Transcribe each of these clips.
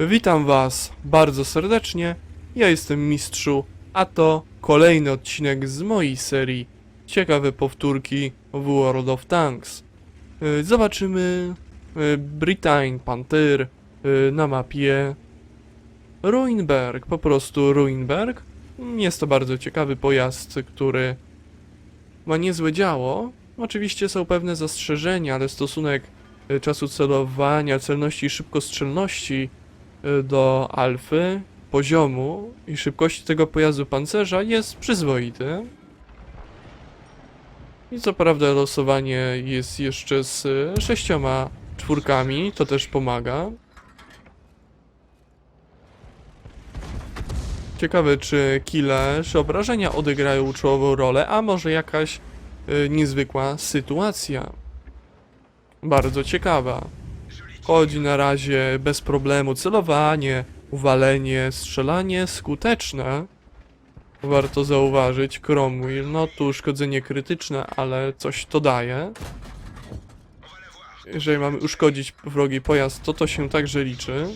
Witam Was bardzo serdecznie. Ja jestem Mistrzu, a to kolejny odcinek z mojej serii Ciekawe powtórki w World of Tanks. Y, Zobaczymy y, Britain Panther y, na mapie Ruinberg, po prostu Ruinberg. Jest to bardzo ciekawy pojazd, który ma niezłe działo. Oczywiście są pewne zastrzeżenia, ale stosunek czasu celowania, celności i szybkostrzelności do alfy, poziomu i szybkości tego pojazdu pancerza jest przyzwoity. I co prawda losowanie jest jeszcze z y, sześcioma czwórkami, to też pomaga. Ciekawe, czy kile, czy obrażenia odegrają czołową rolę, a może jakaś y, niezwykła sytuacja. Bardzo ciekawa. Chodzi na razie bez problemu celowanie, uwalenie, strzelanie skuteczne. Warto zauważyć, Cromwell, no tu uszkodzenie krytyczne, ale coś to daje. Jeżeli mamy uszkodzić wrogi pojazd, to to się także liczy.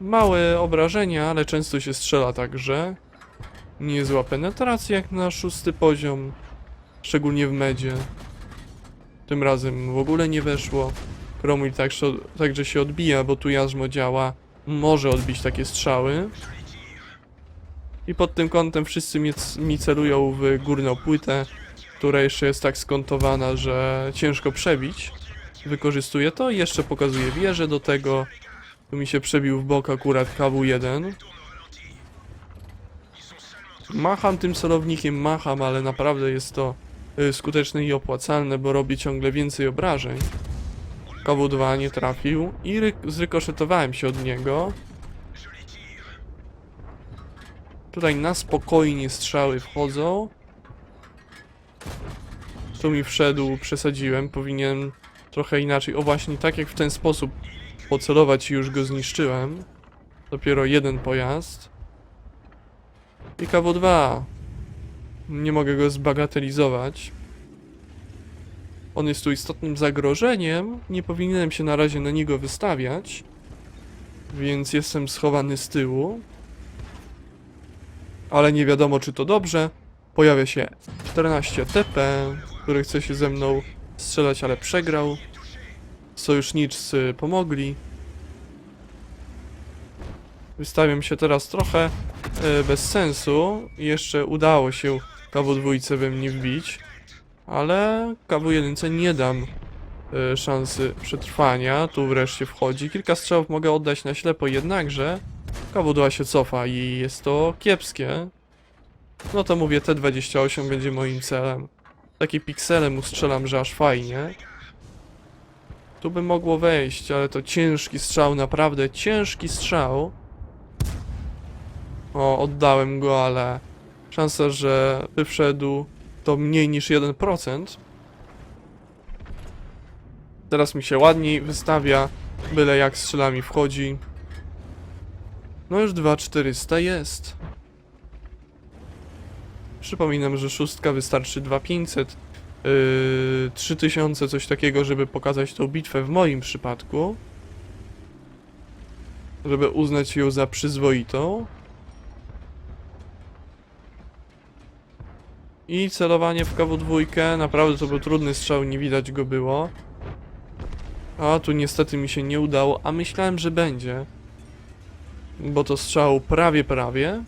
Małe obrażenia, ale często się strzela także. Niezła penetracja jak na szósty poziom, szczególnie w medzie. Tym razem w ogóle nie weszło. Cromwell także, także się odbija, bo tu jarzmo działa. Może odbić takie strzały. I pod tym kątem wszyscy mi, mi celują w górną płytę, która jeszcze jest tak skontowana, że ciężko przebić. Wykorzystuję to i jeszcze pokazuję wieżę do tego. Tu mi się przebił w bok akurat KW1. Macham tym celownikiem, macham, ale naprawdę jest to skuteczne i opłacalne, bo robi ciągle więcej obrażeń. KW2 nie trafił i ry zrykoszetowałem się od niego. Tutaj na spokojnie strzały wchodzą. Tu mi wszedł, przesadziłem, powinien trochę inaczej. O właśnie, tak jak w ten sposób pocelować i już go zniszczyłem. Dopiero jeden pojazd. I KW2. Nie mogę go zbagatelizować. On jest tu istotnym zagrożeniem. Nie powinienem się na razie na niego wystawiać. Więc jestem schowany z tyłu. Ale nie wiadomo czy to dobrze. Pojawia się 14 TP, który chce się ze mną strzelać, ale przegrał. Sojuszniczcy pomogli. Wystawiam się teraz trochę e, bez sensu. Jeszcze udało się KW2 we mnie wbić. Ale KW1 nie dam e, szansy przetrwania. Tu wreszcie wchodzi. Kilka strzałów mogę oddać na ślepo, jednakże KW2 się cofa i jest to kiepskie. No to mówię, T28 będzie moim celem. Takie piksele mu strzelam, że aż fajnie. Tu by mogło wejść, ale to ciężki strzał, naprawdę ciężki strzał. O, oddałem go, ale szansa, że by wszedł to mniej niż 1%. Teraz mi się ładniej wystawia, byle jak strzelami wchodzi. No już 2400 jest. Przypominam, że szóstka wystarczy 2500. Yy, 3000, coś takiego, żeby pokazać tą bitwę w moim przypadku. Żeby uznać ją za przyzwoitą. I celowanie w KW2, naprawdę to był trudny strzał, nie widać go było. A tu niestety mi się nie udało, a myślałem, że będzie. Bo to strzał prawie, prawie.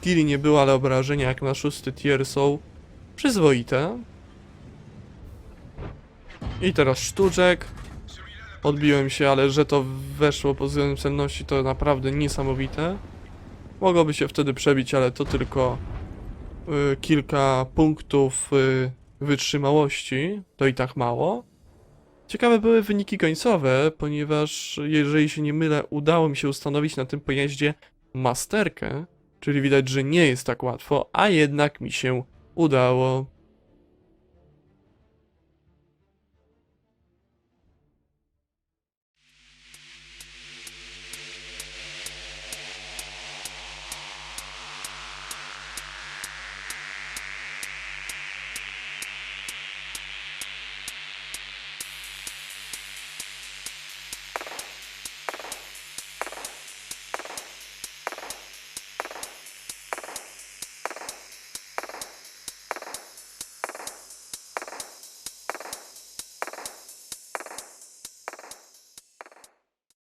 Kili nie było, ale obrażenia jak na szósty tier są przyzwoite. I teraz sztuczek. Odbiłem się, ale że to weszło pod względem celności to naprawdę niesamowite. Mogłoby się wtedy przebić, ale to tylko kilka punktów y, wytrzymałości. To i tak mało. Ciekawe były wyniki końcowe, ponieważ jeżeli się nie mylę, udało mi się ustanowić na tym pojeździe masterkę, czyli widać, że nie jest tak łatwo, a jednak mi się udało.